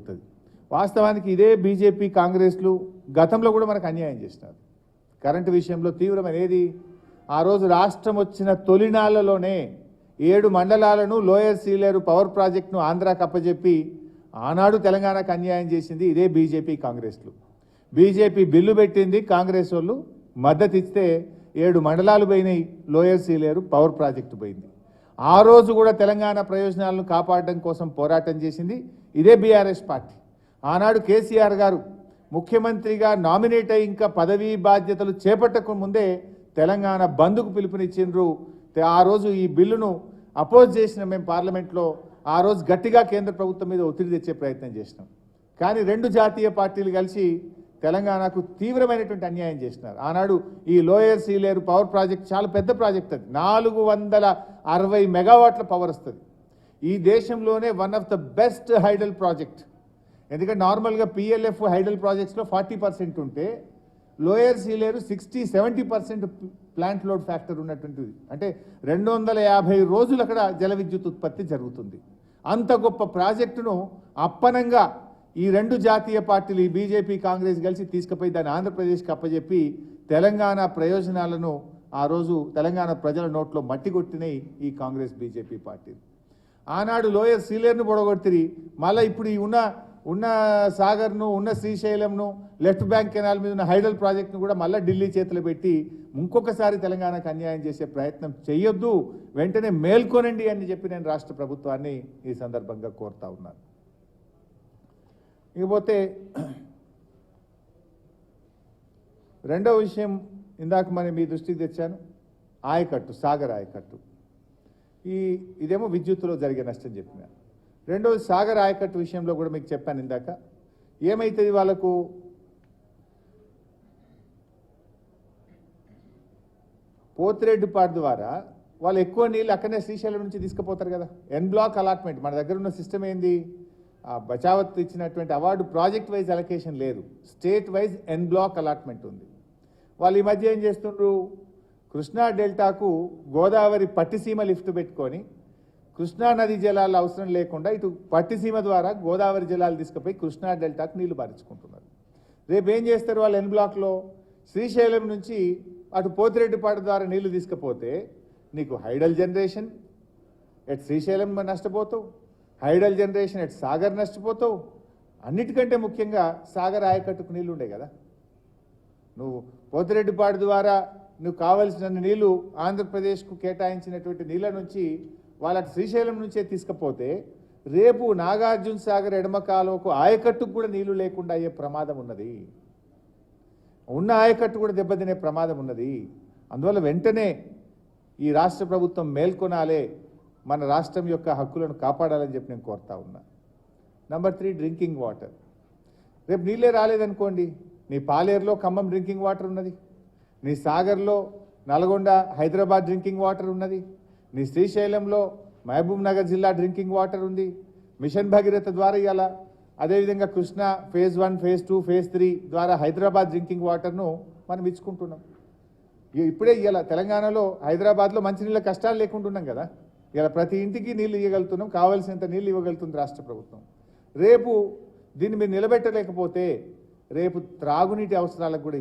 జరుగుతుంది వాస్తవానికి ఇదే బీజేపీ కాంగ్రెస్లు గతంలో కూడా మనకు అన్యాయం చేసినారు. కరెంటు విషయంలో తీవ్రమైన ఏది? ఆ రోజు రాష్ట్రం వచ్చిన తొలినాళ్ళలోనే ఏడు మండలాలను లోయర్ సీలేరు పవర్ ప్రాజెక్టును ఆంధ్రా అప్పజెప్పి ఆనాడు తెలంగాణకు అన్యాయం చేసింది ఇదే బీజేపీ కాంగ్రెస్లు. బీజేపీ బిల్లు పెట్టింది కాంగ్రెస్ వాళ్ళు. మద్దతు ఇస్తే ఏడు మండలాలు పోయినాయి లోయర్ సీలేరు పవర్ ప్రాజెక్టు పోయింది. ఆ రోజు కూడా తెలంగాణ ప్రయోజనాలను కాపాడడం కోసం పోరాటం చేసింది ఇదే బీఆర్ఎస్ పార్టీ. ఆనాడు కేసీఆర్ గారు ముఖ్యమంత్రిగా నామినేట్ అయి ఇంకా పదవీ బాధ్యతలు చేపట్టక ముందే తెలంగాణ బంద్కు పిలుపునిచ్చిండ్రు. ఆ రోజు ఈ బిల్లును అపోజ్ చేసిన మేము పార్లమెంట్లో ఆ రోజు గట్టిగా కేంద్ర ప్రభుత్వం మీద ఒత్తిడి తెచ్చే ప్రయత్నం చేసినాం. కానీ రెండు జాతీయ పార్టీలు కలిసి తెలంగాణకు తీవ్రమైనటువంటి అన్యాయం చేసినారు. ఆనాడు ఈ లోయర్ సీలేరు పవర్ ప్రాజెక్ట్ చాలా పెద్ద ప్రాజెక్ట్ అది. నాలుగు వందల అరవై మెగావాట్ల పవర్ వస్తుంది. ఈ దేశంలోనే one of the best hydel project. ఎందుకంటే నార్మల్గా పిఎల్ఎఫ్ హైడల్ ప్రాజెక్ట్స్లో ఫార్టీ పర్సెంట్ ఉంటే lower Sileru sixty seventy percent plant load factor ఉన్నటువంటిది. అంటే రెండు వందల యాభై రోజులు అక్కడ జల విద్యుత్ ఉత్పత్తి జరుగుతుంది. అంత గొప్ప ప్రాజెక్టును అప్పనంగా ఈ రెండు జాతీయ పార్టీలు ఈ బీజేపీ కాంగ్రెస్ కలిసి తీసుకుపోయి దాన్ని ఆంధ్రప్రదేశ్కి అప్పజెప్పి తెలంగాణ ప్రయోజనాలను ఆ రోజు తెలంగాణ ప్రజల నోట్లో మట్టి కొట్టినాయి ఈ కాంగ్రెస్ బీజేపీ పార్టీలు ఆనాడు లోయర్ సీలేరును పొడగొట్టిరి మళ్ళీ ఇప్పుడు ఈ ఉన్న ఉన్న సాగర్ను ఉన్న శ్రీశైలంను లెఫ్ట్ బ్యాంక్ కెనాల్ మీద ఉన్న హైడల్ ప్రాజెక్ట్ను కూడా మళ్ళీ ఢిల్లీ చేతులు పెట్టి ఇంకొకసారి తెలంగాణకు అన్యాయం చేసే ప్రయత్నం చేయొద్దు వెంటనే మేల్కొనండి అని చెప్పి నేను రాష్ట్ర ప్రభుత్వాన్ని ఈ సందర్భంగా కోరుతా ఉన్నాను. ఇకపోతే రెండవ విషయం ఇందాక మరి మీ దృష్టికి తెచ్చాను ఆయకట్టు సాగర్ ఆయకట్టు. ఈ ఇదేమో విద్యుత్తులో జరిగే నష్టం చెప్పిన. రెండోది సాగర్ ఆయకట్టు విషయంలో కూడా మీకు చెప్పాను ఇందాక. ఏమైతుంది వాళ్ళకు? పోతిరెడ్డిపాడు ద్వారా వాళ్ళు ఎక్కువ నీళ్ళు అక్కడనే శ్రీశైలం నుంచి తీసుకుపోతారు కదా. ఎన్ బ్లాక్ అలాట్మెంట్ మన దగ్గర ఉన్న సిస్టమ్ ఏంది? ఆ బచావత్ ఇచ్చినటువంటి అవార్డు ప్రాజెక్ట్ వైజ్ అలొకేషన్ లేదు. State wise en bloc allotment ఉంది. వాళ్ళు ఈ మధ్య ఏం చేస్తుండ్రు? కృష్ణా డెల్టాకు గోదావరి పట్టిసీమ లిఫ్ట్ పెట్టుకొని కృష్ణా నది జలాలు అవసరం లేకుండా ఇటు పట్టిసీమ ద్వారా గోదావరి జలాలు తీసుకుపోయి కృష్ణా డెల్టాకు నీళ్ళు పారించుకుంటున్నారు. రేపు ఏం చేస్తారు వాళ్ళు ఎన్ బ్లాక్లో శ్రీశైలం నుంచి అటు పోతిరెడ్డిపాడు ద్వారా నీళ్ళు తీసుకుపోతే నీకు హైడల్ జనరేషన్ ఎట్ శ్రీశైలం నష్టపోతావు. హైడల్ జనరేషన్ ఎట్ సాగర్ నష్టపోతావు? అన్నిటికంటే ముఖ్యంగా సాగర్ ఆయకట్టుకు నీళ్ళు ఉండే కదా. నువ్వు పోతిరెడ్డిపాడు ద్వారా నువ్వు కావలసిన నీళ్ళు ఆంధ్రప్రదేశ్కు కేటాయించినటువంటి నీళ్ళ నుంచి వాళ్ళ శ్రీశైలం నుంచే తీసుకపోతే రేపు నాగార్జున సాగర్ ఎడమ కాలువకు ఆయకట్టుకు కూడా నీళ్ళు లేకుండా అయ్యే ప్రమాదం ఉన్నది. ఉన్న ఆయకట్టు కూడా దెబ్బతినే ప్రమాదం ఉన్నది. అందువల్ల వెంటనే ఈ రాష్ట్ర ప్రభుత్వం మేల్కొనాలే. మన రాష్ట్రం యొక్క హక్కులను కాపాడాలని చెప్పి నేను కోరుతా ఉన్నా. నంబర్ త్రీ డ్రింకింగ్ వాటర్ రేపు నీళ్ళే రాలేదనుకోండి నీ పాలేరులో ఖమ్మం డ్రింకింగ్ వాటర్ ఉన్నది నీ సాగర్లో నల్గొండ హైదరాబాద్ డ్రింకింగ్ వాటర్ ఉన్నది నీ శ్రీశైలంలో మహబూబ్ నగర్ జిల్లా డ్రింకింగ్ వాటర్ ఉంది మిషన్ భగీరథ ద్వారా ఇవాళ అదేవిధంగా Krishna phase one phase two phase three ద్వారా హైదరాబాద్ డ్రింకింగ్ వాటర్ను మనం ఇచ్చుకుంటున్నాం. ఇప్పుడే ఇవాళ తెలంగాణలో హైదరాబాద్లో మంచినీళ్ళ కష్టాలు లేకుంటున్నాం కదా. ఇలా ప్రతి ఇంటికి నీళ్ళు ఇవ్వగలుగుతున్నాం కావాల్సినంత నీళ్ళు ఇవ్వగలుగుతుంది రాష్ట్ర ప్రభుత్వం. రేపు దీన్ని మీరు నిలబెట్టలేకపోతే రేపు త్రాగునీటి అవసరాలకు కూడా